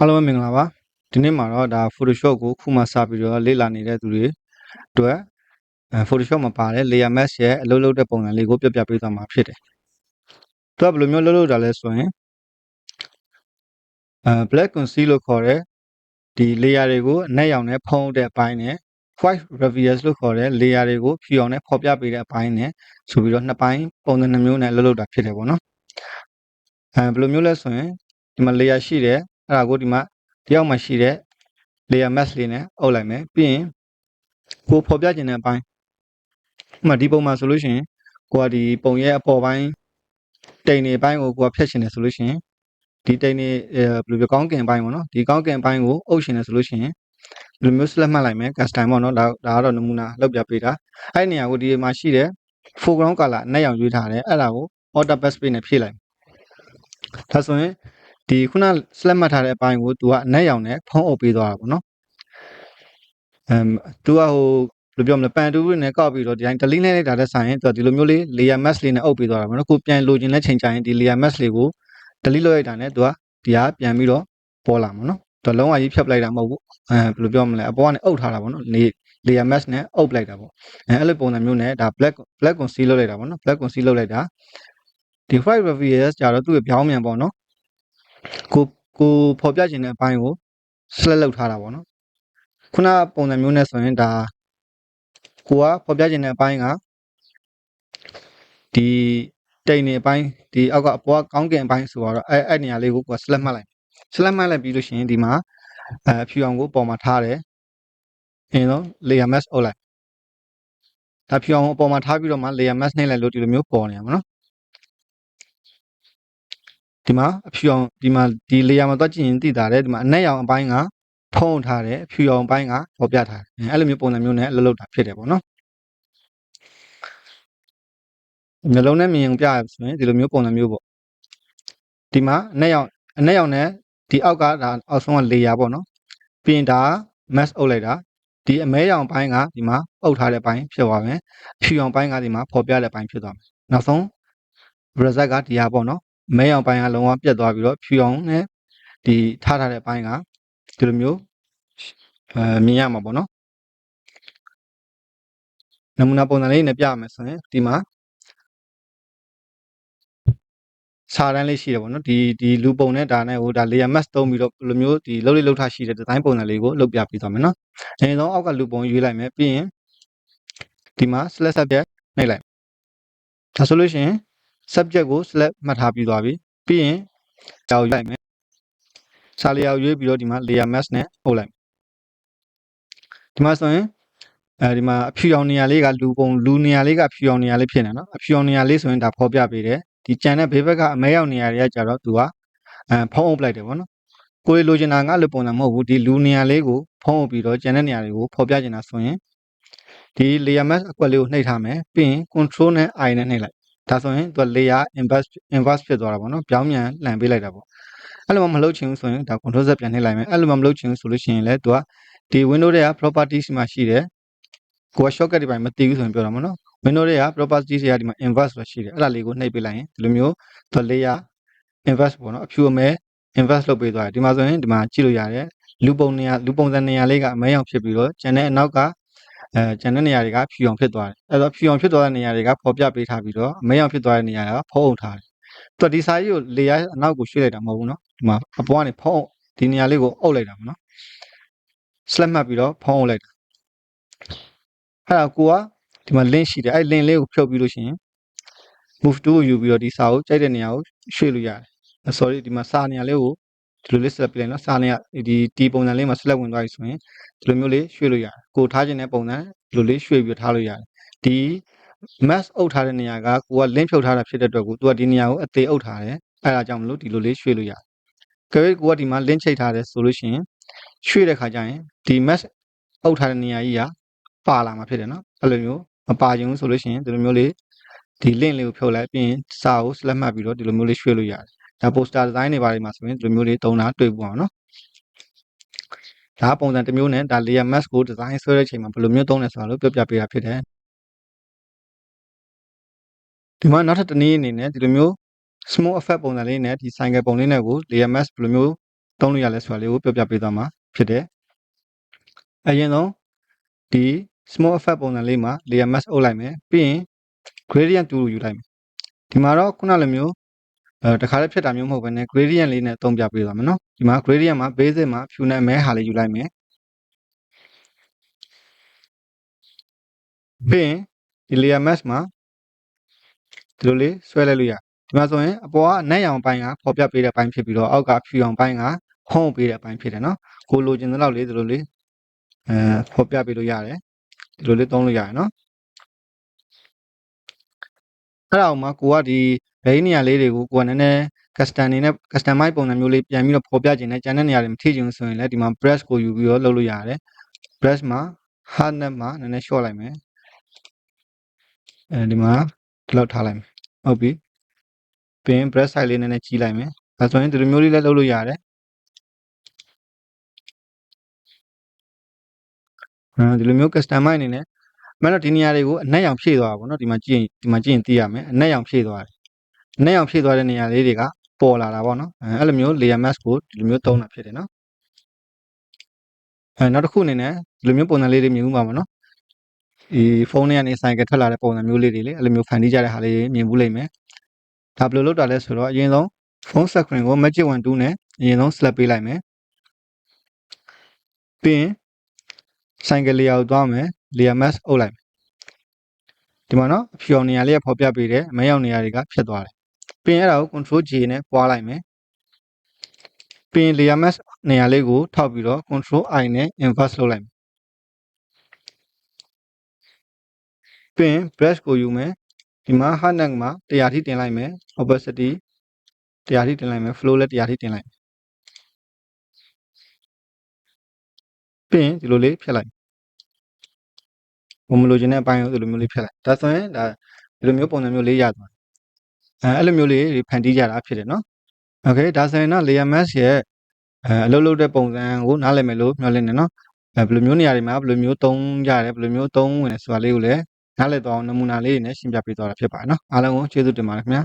အားလုံးပဲမင်္ဂလာပါဒီနေ့မှာတော့ဒါ Photoshop ကိုခုမှစပြီးတော့လေ့လာနေတဲ့သူတွေအတွက်အဲ Photoshop မှာပါတဲ့ layer mask ရဲ့အလုပ်လုပ်တဲ့ပုံစံလေးကိုပြပြပေးသွားမှာဖြစ်တယ်သူကဘယ်လိုမျိုးလုပ်လုပ်တာလဲဆိုရင်အဲ black conceal လို့ခေါ်တဲ့ဒီ layer တွေကိုအနက်ရောင်နဲ့ဖုံးတဲ့အပိုင်းနဲ့ white reveals လို့ခေါ်တဲ့ layer တွေကိုဖြူအောင်နဲ့ဖော်ပြပေးတဲ့အပိုင်းနဲ့ဆိုပြီးတော့နှစ်ပိုင်းပုံစံနှမျိုးနဲ့လုပ်လုပ်တာဖြစ်တယ်ပေါ့နော်အဲဘယ်လိုမျိုးလဲဆိုရင်ဒီမှာ layer ရှိတယ် အဲ့ဒါကိုဒီမှာတယောက်မှရှိတဲ့ layer mask လေးနဲ့အုပ်လိုက်မယ်ပြီးရင်ကိုဖော်ပြခြင်းတဲ့အပိုင်းဥပမာဒီပုံမှာဆိုလို့ရှိရင်ကိုကဒီပုံရဲ့အပေါ်ပိုင်းတိမ်နေပိုင်းကိုကိုကဖြတ်ရှင်တယ်ဆိုလို့ရှိရင်ဒီတိမ်နေအဲဘယ်လိုပြောကောင်းကင်ပိုင်းပေါ့နော်ဒီကောင်းကင်ပိုင်းကိုအုပ်ရှင်တယ်ဆိုလို့ရှိရင်ဘယ်လိုမျိုး select မှတ်လိုက်မယ် custom ပေါ့နော်ဒါဒါကတော့နမူနာလောက်ပြပေးတာအဲ့ဒီနေရာကိုဒီမှာရှိတဲ့ foreground color အနက်ရောင်ရွေးထားတယ်အဲ့ဒါကို order backspace နဲ့ဖြည့်လိုက်ဒါဆိုရင် ဒီခုန select မှတ်ထားတဲ့အပိုင်းကို तू ကအနက်ရောင်နဲ့ဖုံးအုပ်ပေးသွားတာပေါ့နော်အမ် तू ကဟိုဘယ်လိုပြောမလဲပန်တူးနဲ့ကောက်ပြီးတော့ဒီတိုင်း delete နဲ့လိုက်တာတဲ့ဆိုင်ရင် तू ကဒီလိုမျိုးလေး layer mask လေးနဲ့အုပ်ပေးသွားတာပေါ့နော်ကိုပြန်လိုချင်တဲ့ချိန်ကျရင်ဒီ layer mask လေးကို delete လုပ်လိုက်တာနဲ့ तू ကဒီဟာပြန်ပြီးတော့ပေါ်လာမှာနော် तू လုံးဝကြီးဖြတ်ပလိုက်တာမဟုတ်ဘူးအဲဘယ်လိုပြောမလဲအပေါ်ကနေအုပ်ထားတာပေါ့နော် layer mask နဲ့အုပ်ပလိုက်တာပေါ့အဲအဲ့လိုပုံစံမျိုးနဲ့ဒါ black black conceal လုပ်လိုက်တာပေါ့နော် black conceal လုပ်လိုက်တာဒီ white reveals ကြတော့သူ့ရဲ့ပြောင်းမြန်ပေါ့နော် ကိုကိုဖော်ပြခြင်းတဲ့အပိုင်းကို select လုပ်ထားတာပေါ့နော်ခုနပုံစံမျိုးနဲ့ဆိုရင်ဒါကိုကဖော်ပြခြင်းတဲ့အပိုင်းကဒီတိမ်နေအပိုင်းဒီအောက်ကအပေါ်ကကောင်းကင်အပိုင်းဆိုတော့အဲ့အဲ့နေရာလေးကိုကိုက select မှတ်လိုက် select မှတ်လိုက်ပြီးလို့ရှိရင်ဒီမှာအဲဖြူအောင်ကိုပေါ်မှာထားတယ်အင်းတော့ layer mask အုပ်လိုက်ဒါဖြူအောင်အပေါ်မှာထားပြီးတော့မှ layer mask နှိပ်လိုက်လို့ဒီလိုမျိုးပေါ်နေရမှာနော် ဒီမှာအဖြူအောင်ဒီမှာဒီ layer မှာသွားကြည့်ရင်သိတာတယ်ဒီမှာအနက်ရောင်အပိုင်းကဖုံးထားတယ်အဖြူရောင်အပိုင်းကပေါ်ပြထားတယ်အဲ့လိုမျိုးပုံစံမျိုးနဲ့အလုပ်လုပ်တာဖြစ်တယ်ပေါ့နော်မျိုးလုံးနဲ့မြင်အောင်ပြရဆိုရင်ဒီလိုမျိုးပုံစံမျိုးပေါ့ဒီမှာအနက်ရောင်အနက်ရောင်နဲ့ဒီအောက်ကဒါအောက်ဆုံးက layer ပေါ့နော်ပြီးရင်ဒါ mask အုပ်လိုက်တာဒီအမဲရောင်ပိုင်းကဒီမှာအုပ်ထားတဲ့ပိုင်းဖြစ်သွားမယ်အဖြူရောင်ပိုင်းကဒီမှာပေါ်ပြတဲ့ပိုင်းဖြစ်သွားမယ်နောက်ဆုံး result ကဒီဟာပေါ့နော် မဲရောင်ပိုင်းကလုံးဝပြတ်သွားပြီးတော့ဖြူရောင်နဲ့ဒီထားထားတဲ့ပိုင်းကဒီလိုမျိုးအဲမြင်ရမှာပေါ့နော်နမူနာပုံစံလေးနဲ့ပြရမယ်ဆိုရင်ဒီမှာစာတန်းလေးရှိတယ်ပေါ့နော်ဒီဒီလူပုံနဲ့ဒါနဲ့ဟိုဒါ layer mask သုံးပြီးတော့ဘယ်လိုမျိုးဒီလှုပ်လေးလှုပ်ထားရှိတဲ့ design ပုံစံလေးကိုလုပ်ပြပေးသွားမယ်နော်အရင်ဆုံးအောက်ကလူပုံရွေးလိုက်မယ်ပြီးရင်ဒီမှာ select subject နှိပ်လိုက်ဒါဆိုလို့ရှိရင် subject ကို select မှတ်ထားပြီးသွားပြီပြီးရင်ကြောက်ရိုက်မယ်စာလျောက်ရွေးပြီးတော့ဒီမှာ layer mask နဲ့အုပ်လိုက်ဒီမှာဆိုရင်အဲဒီမှာအဖြူရောင်နေရာလေးကလူပုံလူနေရာလေးကဖြူရောင်နေရာလေးဖြစ်နေနော်အဖြူရောင်နေရာလေးဆိုရင်ဒါဖော်ပြပေးတယ်ဒီကြံတဲ့ဘေးဘက်ကအမဲရောင်နေရာတွေကကြတော့သူကအဲဖုံးအုပ်လိုက်တယ်ဗောနော်ကိုယ်လိုချင်တာငါလိုပုံစံမဟုတ်ဘူးဒီလူနေရာလေးကိုဖုံးအုပ်ပြီးတော့ကြံတဲ့နေရာတွေကိုဖော်ပြချင်တာဆိုရင်ဒီ layer mask အကွက်လေးကိုနှိပ်ထားမယ်ပြီးရင် control နဲ့ i နဲ့နှိပ်လိုက် ဒါဆိုရင်သူက layer inverse inverse ဖြစ်သွားတာပေါ့နော်ပြောင်းပြန်လှန်ပေးလိုက်တာပေါ့အဲ့လိုမှမလုပ်ချင်ဘူးဆိုရင်ဒါ control z ပြန်နှိပ်လိုက်မယ်အဲ့လိုမှမလုပ်ချင်ဘူးဆိုလို့ရှိရင်လည်းသူကဒီ window တွေက properties မှာရှိတယ်ကိုက shortcut တွေပိုင်းမသိဘူးဆိုရင်ပြောတာပေါ့နော် window တွေက properties တွေကဒီမှာ inverse ဆိုတာရှိတယ်အဲ့ဒါလေးကိုနှိပ်ပေးလိုက်ရင်ဒီလိုမျိုးသူ layer inverse ပေါ့နော်အဖြူအမဲ inverse လုပ်ပေးသွားတယ်ဒီမှာဆိုရင်ဒီမှာကြည့်လို့ရတယ်လူပုံနေရာလူပုံစံနေရာလေးကအမဲရောင်ဖြစ်ပြီးတော့ကျန်တဲ့အနောက်က အဲကျန်တဲ့နေရာတွေကဖြူအောင်ဖြစ်သွားတယ်အဲ့တော့ဖြူအောင်ဖြစ်သွားတဲ့နေရာတွေကပေါ်ပြပေးထားပြီးတော့အမဲရောင်ဖြစ်သွားတဲ့နေရာကဖုံးအောင်ထားတယ်သူကဒီစာကြီးကို layer အနောက်ကိုရွှေ့လိုက်တာမဟုတ်ဘူးเนาะဒီမှာအပေါ်ကနေဖုံးဒီနေရာလေးကိုအုပ်လိုက်တာပေါ့နော် select မှတ်ပြီးတော့ဖုံးအုပ်လိုက်တာအဲ့ဒါကိုကဒီမှာ link ရှိတယ်အဲ့ link လေးကိုဖြုတ်ပြီးလို့ရှိရင် move to ကိုယူပြီးတော့ဒီစာကိုကြိုက်တဲ့နေရာကိုရွှေ့လို့ရတယ် sorry ဒီမှာစာနေရာလေးကို ဒီလိုလေး select ပြလိုက်နော်စာနေရာဒီဒီပုံစံလေးမှာ select ဝင်သွားပြီဆိုရင်ဒီလိုမျိုးလေးရွှေ့လို့ရတယ်ကိုထားခြင်းတဲ့ပုံစံဒီလိုလေးရွှေ့ပြီးထားလို့ရတယ်ဒီ mask အုပ်ထားတဲ့နေရာကကိုက link ဖြုတ်ထားတာဖြစ်တဲ့အတွက်ကိုသူကဒီနေရာကိုအသေးအုပ်ထားတယ်အဲဒါကြောင့်မလို့ဒီလိုလေးရွှေ့လို့ရတယ်ကြွေကိုကဒီမှာ link ချိတ်ထားတယ်ဆိုလို့ရှိရင်ရွှေ့တဲ့ခါကျရင်ဒီ mask အုပ်ထားတဲ့နေရာကြီးကပါလာမှာဖြစ်တယ်နော်အဲ့လိုမျိုးမပါခြင်းဘူးဆိုလို့ရှိရင်ဒီလိုမျိုးလေးဒီ link လေးကိုဖြုတ်လိုက်ပြီးရင်စာကို select မှတ်ပြီးတော့ဒီလိုမျိုးလေးရွှေ့လို့ရတယ် ဒါ poster design တွေပါတယ်မှာဆိုရင်ဒီလိုမျိုးလေးသုံးတာတွေ့ပူအောင်နော်ဒါပုံစံတစ်မျိုးနဲ့ဒါ layer mask ကို design ဆွဲတဲ့အချိန်မှာဘယ်လိုမျိုးသုံးလဲဆိုတာလို့ပြောပြပေးတာဖြစ်တယ်ဒီမှာနောက်ထပ်တစ်နည်းအနေနဲ့ဒီလိုမျိုး small effect ပုံစံလေးနဲ့ဒီ cycle ပုံလေးနဲ့ကို layer mask ဘယ်လိုမျိုးသုံးလို့ရလဲဆိုတာလေးကိုပြောပြပေးသွားမှာဖြစ်တယ်အရင်ဆုံးဒီ small effect ပုံစံလေးမှာ layer mask အုပ်လိုက်မယ်ပြီးရင် gradient tool ကိုယူလိုက်မယ်ဒီမှာတော့ခုနလိုမျိုး အဲတခါလေးဖြစ်တာမျိုးမဟုတ်ဘဲね gradient လေးနဲ့သုံးပြပေးသွားမယ်နော်ဒီမှာ gradient မှာ basic မှာဖြူနဲ့မဲဟာလေးယူလိုက်မယ်ပြီးရင်ဒီ layer mask မှာဒီလိုလေးဆွဲလိုက်လို့ရဒီမှာဆိုရင်အပေါ်ကအနက်ရောင်ပိုင်းကပေါ်ပြပေးတဲ့ပိုင်းဖြစ်ပြီးတော့အောက်ကဖြူရောင်ပိုင်းကဟုံးပေးတဲ့အပိုင်းဖြစ်တယ်နော်ကိုလိုချင်တဲ့လောက်လေးဒီလိုလေးအဲပေါ်ပြပေးလို့ရတယ်ဒီလိုလေးသုံးလို့ရတယ်နော်အဲ့ဒါအောင်မှကိုကဒီဘိန်းနေရာလေးတွေကိုကိုကနည်းနည်း custom နေနဲ့ customize ပုံစံမျိုးလေးပြန်ပြီးတော့ပေါ်ပြခြင်းနဲ့ကျန်တဲ့နေရာတွေမထိချင်ဘူးဆိုရင်လည်းဒီမှာ brush ကိုယူပြီးတော့လုပ်လို့ရတယ် brush မှာ hardness မှာနည်းနည်း short လိုက်မယ်အဲဒီမှာဒီလောက်ထားလိုက်မယ်ဟုတ်ပြီပြီးရင် brush size လေးနည်းနည်းကြီးလိုက်မယ်ဒါဆိုရင်ဒီလိုမျိုးလေးလည်းလုပ်လို့ရတယ်အဲဒီလိုမျိုး customize အနေနဲ့မင်းတို့ဒီနေရာတွေကိုအနက်ရောင်ဖြည့်သွားတာပေါ့နော်ဒီမှာကြည့်ရင်ဒီမှာကြည့်ရင်သိရမယ်အနက်ရောင်ဖြည့်သွားတယ်အ နက်ရောင်ဖြည့်သွားတဲ့နေရာလေးတွေကပေါ်လာတာပေါ့နော်အဲအဲ့လိုမျိုး layer mask ကိုဒီလိုမျိုးသုံးတာဖြစ်တယ်နော်အဲနောက်တစ်ခုအနေနဲ့ဒီလိုမျိုးပုံစံလေးတွေမြင်ဦးမှာပါနော်ဒီဖုန်းထဲကနေဆိုင်ကထွက်လာတဲ့ပုံစံမျိုးလေးတွေလေအဲ့လိုမျိုးဖန်တီးကြတဲ့ဟာလေးတွေမြင်ဘူးလိမ့်မယ်ဒါဘယ်လိုလုပ်တာလဲဆိုတော့အရင်ဆုံးဖုန်း screen ကို magic 1 2နဲ့အရင်ဆုံး select ပေးလိုက်မယ်ပြီးရင်ဆိုင်ကလေးရောက်သွားမယ် layer mask အုပ်လိုက်ဒီမှာနော်အဖြူအောင်နေရာလေးကဖော်ပြပေးတယ်အမဲရောက်နေရာတွေကဖြစ်သွားတယ်ပြီးရ င်အဲ့ဒါကို control J နဲ့ပွားလိုက်မယ်ပြီးရင် layer mask နေရာလေးကိုထောက်ပြီးတော့ control I နဲ့ inverse လုပ်လိုက်မယ်ပြီးရင် brush ကိုယူမယ်ဒီမှာ hardness မှာ100ထိတင်လိုက်မယ် opacity 100ထိတင်လိုက်မယ် flow လည်း100ထိတင်လိုက်မယ်ပြီးရင်ဒီလိုလေးဖြတ်လိုက်ဘုံမလိုချင်တဲ့အပိုင်းကိုဒီလိုမျိုးလေးဖြတ်လိုက်ဒါဆိုရင်ဒါဒီလိုမျိုးပုံစံမျိုးလေးရသွား အဲအဲ့လိုမျိုးလေးဖန်တီးကြတာဖြစ်တယ်နော်โอเคဒါဆိုရင်တော့ layer mask ရဲ့အဲအလုပ်လုပ်တဲ့ပုံစံကိုနားလည်မယ်လို့မျှော်လင့်နေနော်အဲဘယ်လိုမျိုးနေရာတွေမှာဘယ်လိုမျိုးသုံးကြရတယ်ဘယ်လိုမျိုးသုံးဝင်ဆိုတာလေးကိုလည်းနားလည်တော့နမူနာလေးတွေနဲ့ရှင်းပြပေးသွားတာဖြစ်ပါတယ်နော်အားလုံးကိုကျေးဇူးတင်ပါတယ်ခင်ဗျာ